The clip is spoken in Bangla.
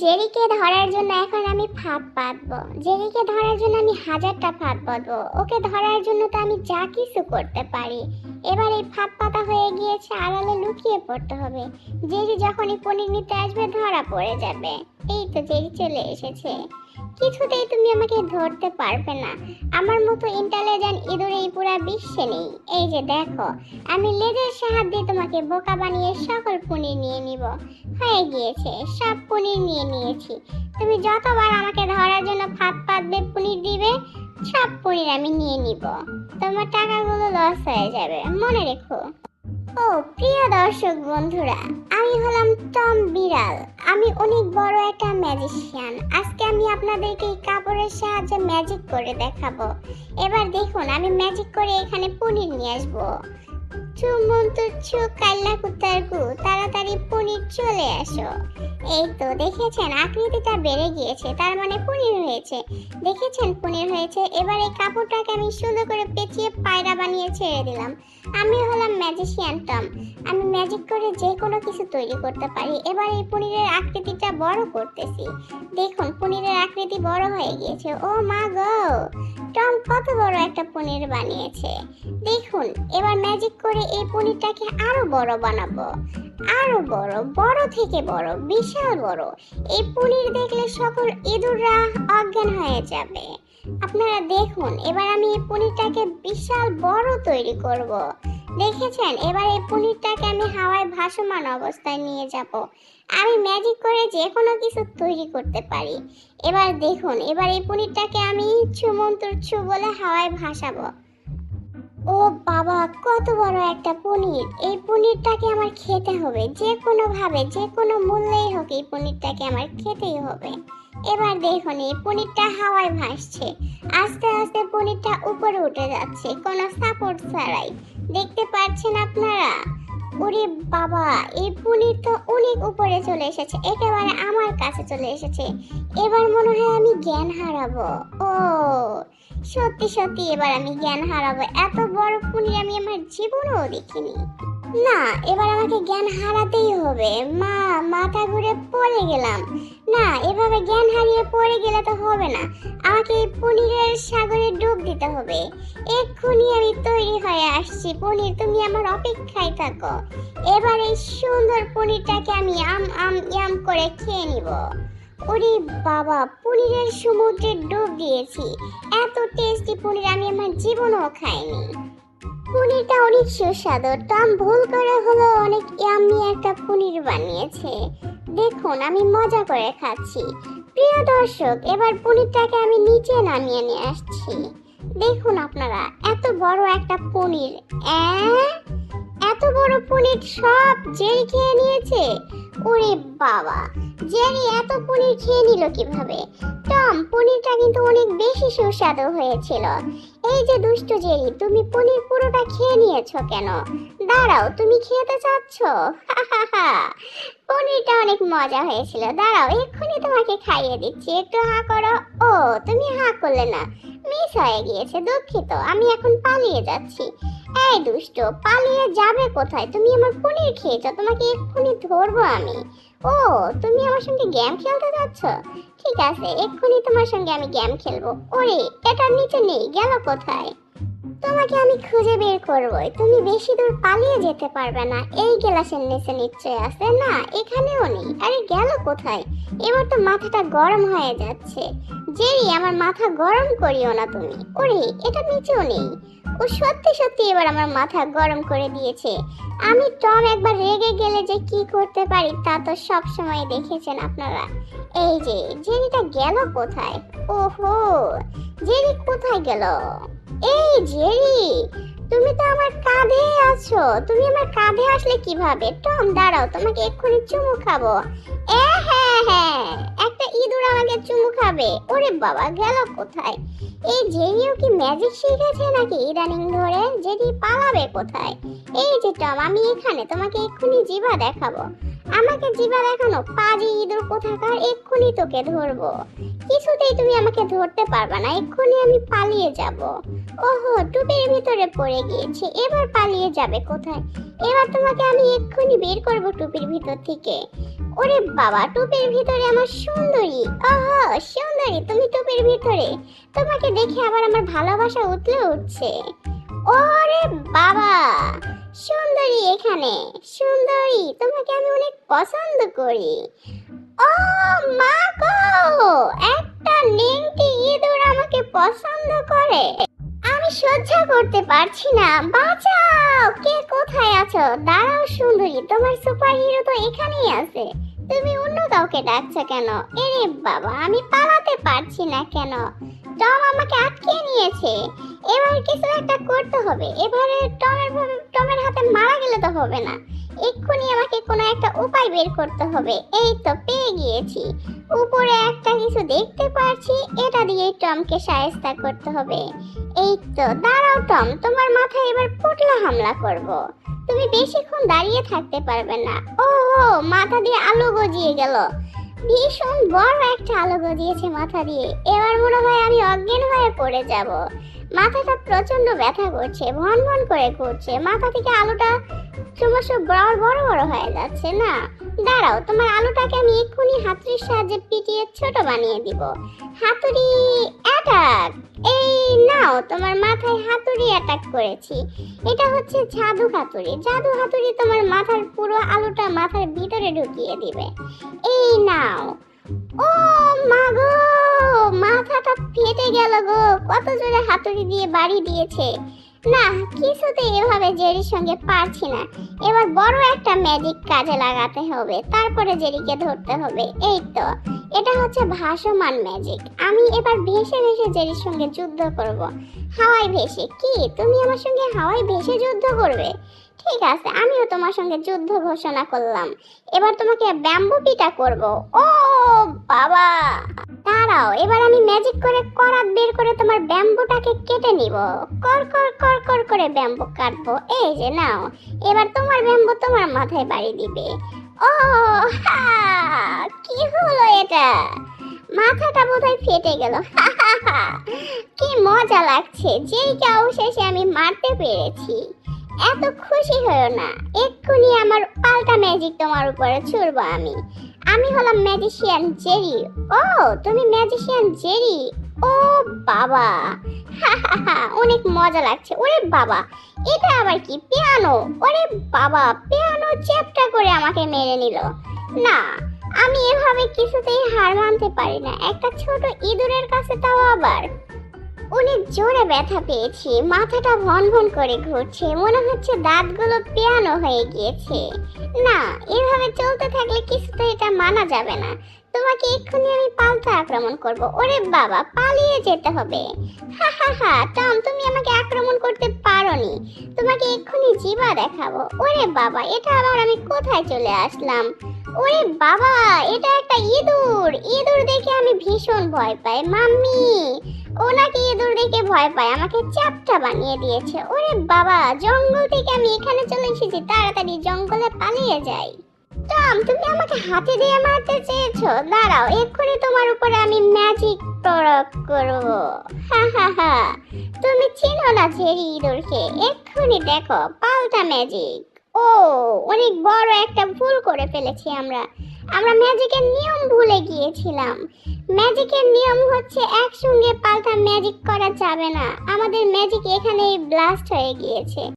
জেরিকে ধরার জন্য এখন আমি ফাঁদ পাতব। জেরিকে ধরার জন্য আমি হাজারটা ফাঁদ পাতব। ওকে ধরার জন্য তো আমি যা কিছু করতে পারি। এবার এই ফাঁদ পাতা হয়ে গিয়েছে আড়ালে লুকিয়ে পড়তে হবে। জেরি যখনই পনির নিতে আসবে, ধরা পড়ে যাবে। এই তো জেরি চলে এসেছে। কিছুতেই তুমি আমাকে ধরতে পারবে না। আমার মতো ইন্টেলিজেন্ট ইঁদুর এই পুরা বিশ্বে নেই। এই যে দেখো, আমি লেজের সাহায্যে তোমাকে বোকা বানিয়ে সকল পনির নিয়ে নিব। হয়ে গিয়েছে, সব পনির নিয়ে নিয়েছি। তুমি যতবার আমাকে ধরার জন্য ফাঁদ পাতবে আমি নিয়ে নিব। তোমার টাকাগুলো লস হয়ে যাবে, মনে রেখো। ও, প্রিয় দর্শক বন্ধুরা, আমি হলাম টম বিড়াল। আমি অনেক বড় একটা ম্যাজিশিয়ান আজকে আমি আপনাদেরকে এই কাপড়ের সাহায্যে ম্যাজিক করে দেখাবো। এবার দেখুন, আমি ম্যাজিক করে এখানে পনির নিয়ে আসব। চু মন্তু কাল্লা কুত্তার গু তাড়াতাড়ি পনির চলে আসো এই তো দেখেছেন, আকৃতিটা বেড়ে গিয়েছে, তার মানে পনির হয়েছে। দেখেছেন পনির হয়েছে, এবার এই কাপড়টাকে আমি সুন্দর করে পেঁচিয়ে পায়রা বানিয়ে ছেড়ে দিলাম। আমি হলাম ম্যাজিশিয়ান টম। আমি ম্যাজিক করে যে কোনো কিছু তৈরি করতে পারি। এবার এই পনিরের আকৃতিটা বড় করতেছি। দেখুন পনিরের আকৃতি বড় হয়ে গিয়েছে। ও মা গো! টম কত বড় একটা পনির বানিয়েছে। দেখুন, এবার ম্যাজিক করে এই পনিরটাকে আরও বড় বানাবো। আরও বড় বড় থেকে বড়, বিশাল বড়। এই পনির দেখলে সকল ইঁদুররা অজ্ঞান হয়ে যাবে। আপনারা দেখুন, এবার আমি এই পনিরটাকে বিশাল বড় তৈরি করব। দেখেছেন? এবার এই পনিরটাকে আমি হাওয়ায় ভাসমান অবস্থায় নিয়ে যাব। আমি ম্যাজিক করে যে কোনো কিছু তৈরি করতে পারি। এবার দেখুন, এবার এই পনিরটাকে আমি ছুমন্তর ছু বলে হাওয়ায় ভাসাবো। ও বাবা, কত বড় একটা পনির এই পনিরটাকে আমার খেতে হবে। যে কোনো ভাবে, যে কোনো মূল্যেই হোক এই পনিরটাকে আমার খেতেই হবে। এবার দেখুন, এই পনিরটা হাওয়ায় ভাসছে। আস্তে আস্তে পনিরটা উপরে উঠে যাচ্ছে। কোনো সাপোর্ট ছাড়াই। দেখতে পাচ্ছেন আপনারা? ওরে বাবা, এই পনির তো অনেক উপরে চলে এসেছে, একেবারে আমার কাছে চলে এসেছে। এবার মনে হয় আমি জ্ঞান হারাবো। ও, সত্যি সত্যি এবার আমি জ্ঞান হারাবো। এত বড় পনির আমি আমার জীবনেও দেখিনি। না, এবার আমাকে জ্ঞান হারাতেই হবে। মা, মাথা ঘুরে পড়ে গেলাম। না, এভাবে জ্ঞান হারিয়ে পড়ে গেলে তো হবে না। আমাকে এই পনিরের সাগরে ডুব দিতে হবে। এক্ষুনি আমি তৈরি হয়ে আসছি। পনির, তুমি আমার অপেক্ষায় থাকো। এবার এই সুন্দর পনিরটাকে আমি আম আম, ইয়াম করে খেয়ে নিব। ওরে বাবা, পনিরের সমুদ্রে ডুব দিয়েছি। এত টেস্টি পনির আমি আমার জীবনেও খাইনি। পনিরটা অনেক সুস্বাদু। টম ভুল করে হলো অনেক ইয়াম্মি একটা পনির বানিয়েছে। দেখুন, আমি মজা করে খাচ্ছি। প্রিয় দর্শক, এবার পনিরটাকে আমি নিচে নামিয়ে নিয়ে আসছি। দেখুন আপনারা, এত বড় একটা পনির? এত বড় পনির সব যেই খেয়ে নিয়েছে। ওরে বাবা, জেরি এত পনির খেয়ে নিল কীভাবে? টম, পনিরটা কিন্তু অনেক বেশি সুস্বাদু হয়েছিল। এই যে দুষ্ট জেরি, তুমি পনির পুরোটা খেয়ে নিয়েছো কেন? দাঁড়াও, তুমি খেতে চাচ্ছ? পনিরটা অনেক মজা হয়েছিল। দাঁড়াও, এক্ষুনি তোমাকে খাইয়ে দিচ্ছি। একটু হা করো। ও, তুমি হা করলে না। মিস হয়ে গিয়েছে, দুঃখিত। আমি এখন পালিয়ে যাচ্ছি। এই দুষ্ট, পালিয়ে যাবে কোথায়? তুমি আমার পনির খেয়েছো, তোমাকে এক্ষুনি ধরবো আমি। ও, তুমি আমার সঙ্গে গেম খেলতে যাচ্ছ? ঠিক আছে, এক্ষুনি তোমার সঙ্গে আমি গেম খেলব। ওরে এটার নিচে নেই, গেল কোথায়? তোমাকে আমি খুঁজে বের করবই। তুমি বেশি দূর পালিয়ে যেতে পারবে না। এই গ্লাসের নিচে নিশ্চয় আছে। না, এখানেও নেই। আরে গেল কোথায়? এবার তো মাথাটা গরম হয়ে যাচ্ছে। জেরি, আমার মাথা গরম করিও না তুমি। ওরে, এটা নিচেও নেই। ও সত্যি সত্যি এবার আমার মাথা গরম করে দিয়েছে। আমি টম একবার রেগে গেলে যে কি করতে পারি তা তো সব সময় দেখেছেন আপনারা। এই যে, জেরিটা গেল কোথায়? ওহো, জেরি কোথায় গেল? এই জেরি, তুমি তো আমার কাঁধে আছো। তুমি আমার কাঁধে আসলে কীভাবে? টম, দাঁড়াও, তোমাকে এক্ষুনি চুমু খাব। এ হ্যাঁ হ্যাঁ একটা ইঁদুর আমাকে চুমু খাবে। ওরে বাবা, গেল কোথায়? এই জেরিও কি ম্যাজিক শিখেছে নাকি ইদানিং ধরে? জেরি পালাবে কোথায়? এই যে টম, আমি এখানে, তোমাকে এক্ষুনি জিভা দেখাবো। আমাকে জিবা দেখানো পাজি ইঁদুর কোথাকার, এক্ষুনি তোকে ধরবো। কিছুতেই তুমি আমাকে ধরতে পারবে না, এক্ষুনি আমি পালিয়ে যাব। ওহো, টুপির ভিতরে পড়ে গিয়েছে, এবার পালিয়ে যাবে কোথায়? এবার তোমাকে আমি এক্ষুনি বের করব টুপির ভিতর থেকে। ওরে বাবা, টুপির ভিতরে আমার সুন্দরী। ওহো, সুন্দরী, তুমি টুপির ভিতরে। তোমাকে দেখে আবার আমার ভালোবাসা উতলে উঠছে। ওরে বাবা, সুন্দরী এখানে, সুন্দরী, তোমাকে আমি অনেক পছন্দ করি। ও মা গো, একটা নেংটি ইঁদুর আমাকে পছন্দ করে। আমি সহ্য করতে পারছি না, বাঁচাও, কে কোথায় আছো? দাঁড়াও সুন্দরী, তোমার সুপার হিরো তো এখানেই আছে। তুমি অন্য কাউকে ডাকছো কেন? এরে বাবা, আমি পালাতে পারছি না কেন? টম আমাকে আটকে নিয়েছে। এবার কিছু একটা করতে হবে। এবারে টমের টমের হাতে মারা গেলে তো হবে না। এক্ষুনি আমাকে কোনো একটা উপায় বের করতে হবে। এই তো পেয়ে গিয়েছি। উপরে একটা কিছু দেখতে পারছি, এটা দিয়ে টমকে সায়স্তা করতে হবে। এই তো, দাঁড়াও টম, তোমার মাথায় এবার পুটলা হামলা করব। তুমি বেশিক্ষণ দাঁড়িয়ে থাকতে পারবে না। ও, মাথা দিয়ে আলো গজিয়ে গেল। ভীষণ বড় একটা আলো দিয়েছে মাথা দিয়ে। এবার মনে হয় আমি অজ্ঞান হয়ে পড়ে যাব। মাথাটা প্রচণ্ড ব্যথা করছে, ভন ভন করে ঘুরছে। মাথা থেকে আলোটা ক্রমশ বড় বড় বড় হয়ে যাচ্ছে না? দাঁড়াও, তোমার আলুটাকে আমি এক্ষুনি হাতুড়ির সাহায্যে পিটিয়ে ছোট বানিয়ে দিব। হাতুড়ি অ্যাটাক এই নাও, তোমার মাথায় হাতুড়ি অ্যাটাক করেছি। এটা হচ্ছে জাদু হাতুড়ি। জাদু হাতুড়ি তোমার মাথার পুরো আলুটা মাথার ভিতরে ঢুকিয়ে দিবে। এই নাও। ও মা গো! মাথাটা ফেটে গেল গো। কত জোরে হাতুড়ি দিয়ে বাড়ি দিয়েছে। না কিছুতে এভাবে জেরির সঙ্গে পারছি না। এবার বড় একটা ম্যাজিক কাজে লাগাতে হবে, তারপরে জেরিকে ধরতে হবে। এই তো, এটা হচ্ছে ভাসমান ম্যাজিক আমি এবার ভেসে ভেসে জেরির সঙ্গে যুদ্ধ করব। হাওয়ায় ভেসে, কি? তুমি আমার সঙ্গে হাওয়ায় ভেসে যুদ্ধ করবে? ঠিক আছে, আমিও তোমার সঙ্গে যুদ্ধ ঘোষণা করলাম। এবার তোমাকে ব্যাম্বু পিটা করব। ও বাবা! দাঁড়াও, এবার আমি ম্যাজিক করে করাত বের করে তোমার ব্যাম্বুটাকে কেটে নিব। কর কর কর কর করে ব্যাম্বু কাটবো। এই যে, নাও। এবার তোমার ব্যাম্বু তোমার মাথায় বাড়ি দিবে। ও, হা, কি হলো এটা? মাথাটা বোধহয় ফেটে গেল। কি মজা লাগছে। যেইকে অবশেষে আমি মারতে পেরেছি। এত খুশি হয়েও না। এক্ষুনি আমার পাল্টা ম্যাজিক তোমার উপরে ছুড়বো আমি। আমি হলাম ম্যাজিশিয়ান জেরি ও, তুমি ম্যাজিশিয়ান জেরি ও বাবা। অনেক মজা লাগছে। ওরে বাবা, এটা আবার কি পিয়ানো ওরে বাবা পিয়ানো চ্যাপটা করে আমাকে মেরে নিল। না, আমি এভাবে কিছুতেই হার মানতে পারি না। একটা ছোট ইঁদুরের কাছে তাও আবার। অনেক জোরে ব্যথা পেয়েছি, মাথাটা ভন ভন করে ঘুরছে, মনে হচ্ছে দাঁতগুলো পেয়ানো হয়ে গিয়েছে। না, এভাবে চলতে থাকলে কিছুতে এটা মানা যাবে না। তোমাকে এক্ষুনি আমি পাল্টা আক্রমণ করব। ওরে বাবা, পালিয়ে যেতে হবে। হা হা হা, টম, তুমি আমাকে আক্রমণ করতে পারোনি। তোমাকে এক্ষুনি জিবা দেখাবো। ওরে বাবা, এটা আবার আমি কোথায় চলে আসলাম? ওরে বাবা, এটা একটা ইঁদুর। ইঁদুর দেখে আমি ভীষণ ভয় পাই। মাম্মি! ও নাকি ইঁদুর দেখে ভয় পায়, আমাকে চ্যাপটা বানিয়ে দিয়েছে। ওরে বাবা, জঙ্গল থেকে আমি এখানে চলে এসেছি, তাড়াতাড়ি জঙ্গলে পালিয়ে যাই। টম, তুমি আমাকে হাতে দিয়ে মারতে চেয়েছো। দাঁড়াও, এক্ষুনি তোমার উপরে আমি ম্যাজিক প্রয়োগ করব। হা হা তুমি চিনো না ঝেরি ইঁদুরকে? এক্ষুনি দেখো, পাল্টা ম্যাজিক ও, অনেক বড় একটা ভুল করে ফেলেছি আমরা। আমরা ম্যাজিকের নিয়ম ভুলে গিয়েছিলাম। ম্যাজিকের নিয়ম হচ্ছে একসঙ্গে পাল্টা ম্যাজিক করা যাবে না। আমাদের ম্যাজিক এখানেই ব্লাস্ট হয়ে গিয়েছে।